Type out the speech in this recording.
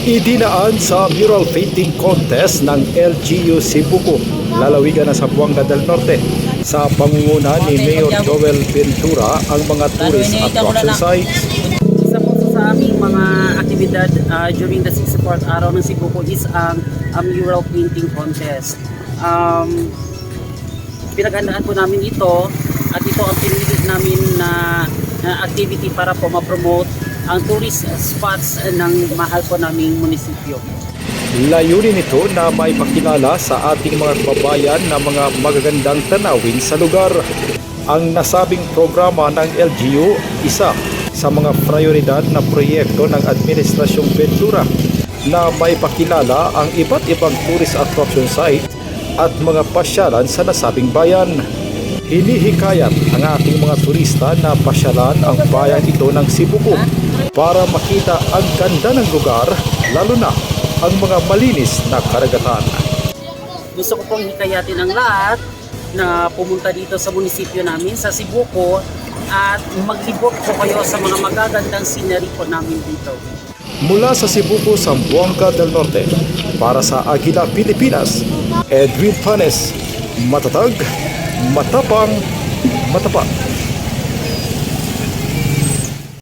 Idinaan sa mural painting contest ng LGU Cebuco, lalawigan na sa Buanga del Norte. Sa pangunguna ni Mayor Joel Ventura, ang mga tourist attraction sites Isa po sa aming mga aktibidad ah, during the 64th araw ng Cebuco is ang ang mural painting contest. Um, pinaghandaan po namin ito at ito ang pinili namin na, na activity para po ma-promote ang tourist spots ng mahal po naming munisipyo. Layunin nito na may pakilala sa ating mga kababayan na mga magagandang tanawin sa lugar. Ang nasabing programa ng LGU, isa sa mga prioridad na proyekto ng Administrasyong Ventura na may pakilala ang iba't ibang tourist attraction site at mga pasyalan sa nasabing bayan. Hinihikayat ang ating mga turista na pasyalan ang bayan ito ng Cebuco para makita ang ganda ng lugar, lalo na ang mga malinis na karagatan. Gusto ko pong hikayatin ang lahat na pumunta dito sa munisipyo namin sa Cebuco at maglibot po kayo sa mga magagandang scenery po namin dito. Mula sa Cebuco, Zamboanga del Norte, para sa Agila, Pilipinas, Edwin Panes, matatag, matapang, matapat.